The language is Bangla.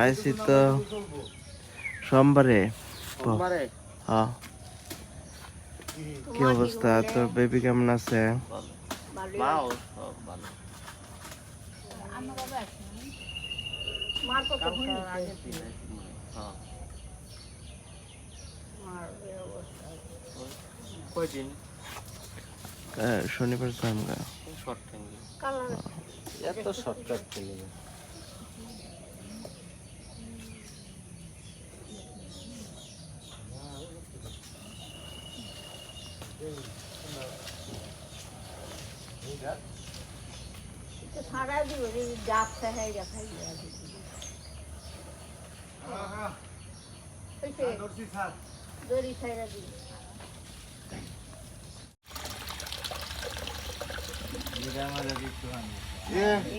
আইসি তো সোমবারে। সোমবারে কি অবস্থা? তোর বেবি কেমন আছে? হ্যাঁ শনিবার শর্ট এত শর্টকাট ছিল তো সারা দিব যে ডাব খাই দেখাই দড়ি খাইরা দিবি এটা আমার Yeah.